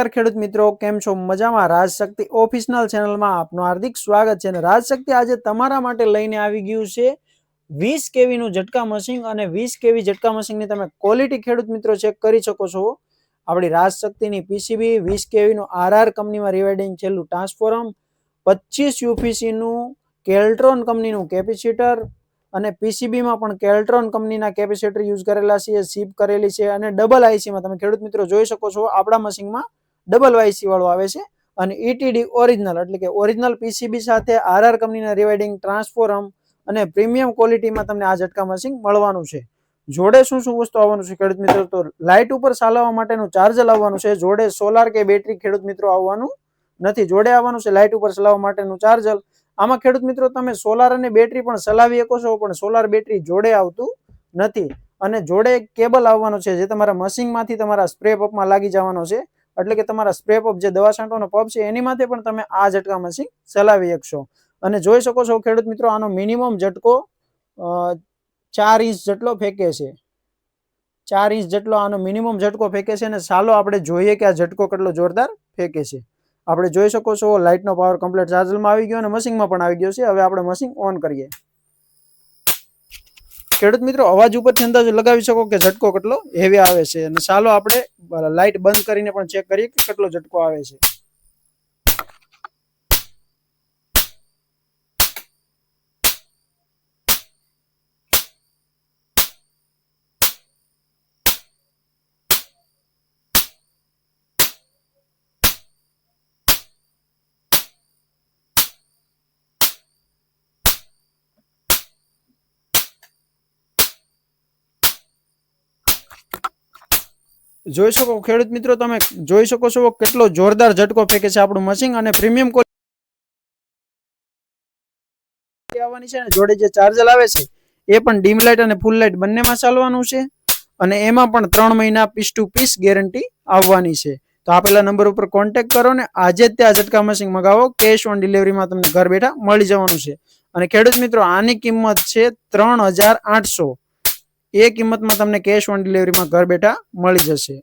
નમસ્કાર ખેડૂત મિત્રો, કેમ છો? મજામાં? રાજશક્તિ ઓફિશનલ ચેનલમાં આપનું હાર્દિક સ્વાગત છે અને રાજશક્તિ આજે તમારા માટે લઈને આવી ગયું છે વીસ કેવીનું ઝટકા મશીન અને વીસ કેવી ઝટકા મશીનની તમે ક્વોલિટી ખેડૂત મિત્રો ચેક કરી શકો છો. આપણી રાજશક્તિની પીસીબી વીસ કેવીનું આરઆર કંપનીમાં રિવાઇડિંગ છેલ્લું ટ્રાન્સફોર્મ પચીસ યુપીસીનું કેલ્ટ્રોન કંપનીનું કેપેસિટર અને પીસીબીમાં પણ કેલ્ટ્રોન કંપનીના કેપેસિટર યુઝ કરેલા છે સીપ કરેલી છે અને ડબલ આઈસીમાં તમે ખેડૂત મિત્રો જોઈ શકો છો આપણા મશીનમાં ડબલ વાયસી વાળું આવે છે અને ઈટીડી ઓરિજિનલ એટલે કે ઓરિજિનલ પીસીબી સાથે આરઆર કંપનીના રિવાઇડિંગ ટ્રાન્સફોર્મ અને પ્રીમિયમ ક્વોલિટીમાં તમને આ ઝટકા મશીન મળવાનું છે. જોડે શું શું વસ્તુ આવવાનું છે ખેડૂત મિત્રો? તો લાઇટ ઉપર ચાલવા માટેનું ચાર્જર આવવાનું છે. જોડે સોલાર કે બેટરી ખેડૂત મિત્રો આવવાનું નથી. જોડે આવવાનું છે લાઇટ ઉપર ચલાવવા માટેનું ચાર્જર આમાં ખેડૂત મિત્રો તમે સોલાર અને બેટરી પણ ચલાવી શકો છો, પણ સોલાર બેટરી જોડે આવતું નથી. અને જોડે કેબલ આવવાનો છે જે તમારા મશીનમાંથી તમારા સ્પ્રે પંપમાં લાગી જવાનો છે. એટલે કે તમારા સ્પ્રે પંપ જે દવા છાંટવાનો પંપ છે, એની માટે પણ તમે આ ઝટકા મશીન ચલાવી શકશો. અને જોઈ શકો છો ખેડૂત મિત્રો, આનો મિનિમમ ઝટકો ચાર ઇંચ જેટલો ફેંકે છે. ચાર ઇંચ જેટલો આનો મિનિમમ ઝટકો ફેંકે છે અને ચાલો આપણે જોઈએ કે આ ઝટકો કેટલો જોરદાર ફેંકે છે. આપણે જોઈ શકો છો લાઇટનો પાવર કમ્પ્લીટ ચાર્જરમાં આવી ગયો અને મશીનમાં પણ આવી ગયો છે. હવે આપણે મશીન ઓન કરીએ. ખેડૂત મિત્રો, અવાજ ઉપરથી અંદાજ લગાવી શકો કે ઝટકો કેટલો? હેવી આવે છે. અને ચાલો આપણે લાઇટ બંધ કરીને પણ ચેક કરીએ કે કેટલો ઝટકો આવે છે. જોઈ શકો ખેડૂત મિત્રો, તમે જોઈ શકો છો કેટલો જોરદાર ઝટકો ફેંકે છે આપણું મશીન અને પ્રીમિયમ ક્વોલિટી આવવાની છે અને જોડે જે ચાર્જર આવે છે, એ પણ ડીમ લાઇટ અને ફૂલ લાઇટ બંનેમાં ચાલવાનું છે. અને એમાં પણ ત્રણ મહિના પીસ ટુ પીસ ગેરંટી આવવાની છે. તો આપેલા નંબર ઉપર કોન્ટેક્ટ કરો ને આજે જ ત્યાં ઝટકા મશીન મગાવો કેશ ઓન ડિલિવરીમાં તમને ઘર બેઠા મળી જવાનું છે. અને ખેડૂત મિત્રો, આની કિંમત છે ત્રણ હજાર આઠસો. એ કિંમતમાં તમને કેશ ઓન ડિલિવરીમાં ઘર બેઠા મળી જશે.